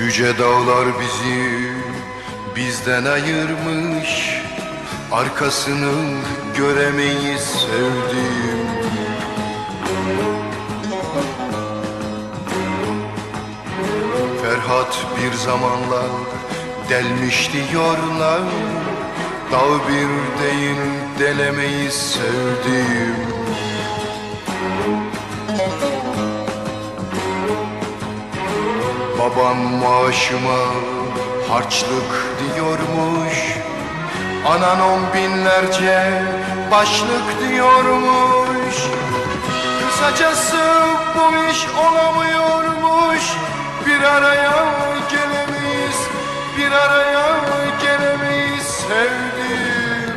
Yüce dağlar bizi bizden ayırmış Arkasını göremeyiz sevdiğim. Ferhat bir zamanlar delmiş diyorlar Dağ bir değil delemeyiz sevdiğim. Babam maaşıma harçlık diyormuş. Anan on binlerce başlık diyormuş. Kısacası bu iş olamıyormuş Bir araya gelemeyiz, bir araya gelemeyiz sevdim.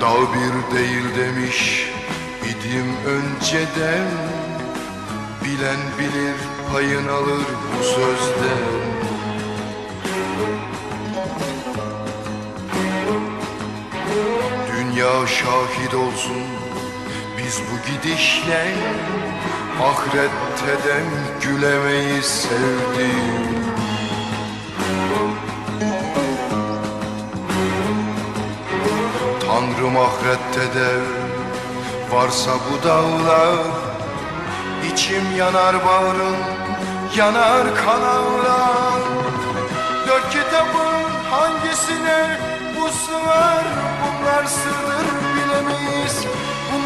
Dağ bir değil demiş idim önceden. Bilen bilir payın alır bu sözden. Dünya şahit olsun biz bu gidişle Ahirette de gülemeyiz sevdiğim. Tanrım ahirette de varsa bu dağlar İçim yanar bağrım yanar kanarlar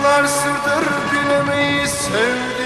Bunlar sırdır bilemeyiz sevdiğim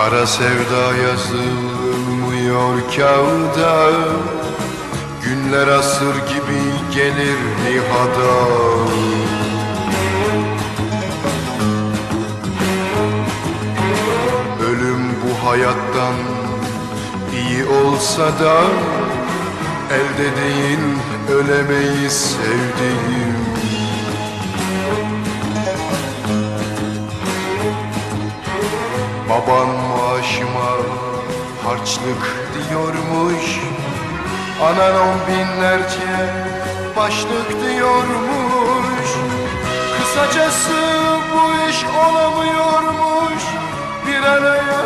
Kara sevda yazılmıyor kağıda. Günler asır gibi gelir nihada. Ölüm bu hayattan iyi olsa da Elde değil ölemeyiz sevdiğim Baban maaşıma harçlık diyormuş. Anan on binlerce başlık diyormuş. Kısacası bu iş olamıyormuş. Bir araya